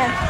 Yeah.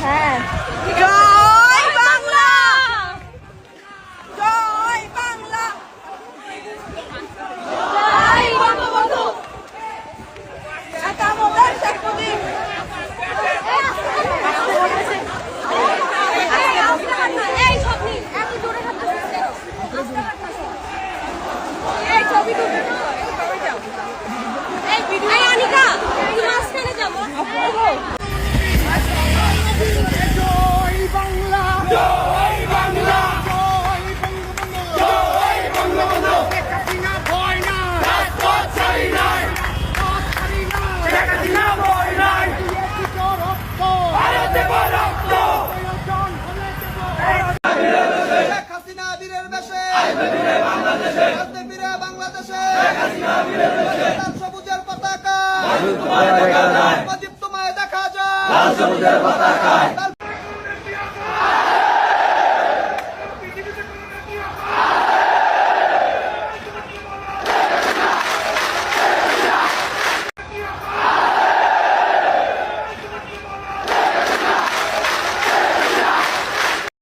10. দেখা যায় পতাকা।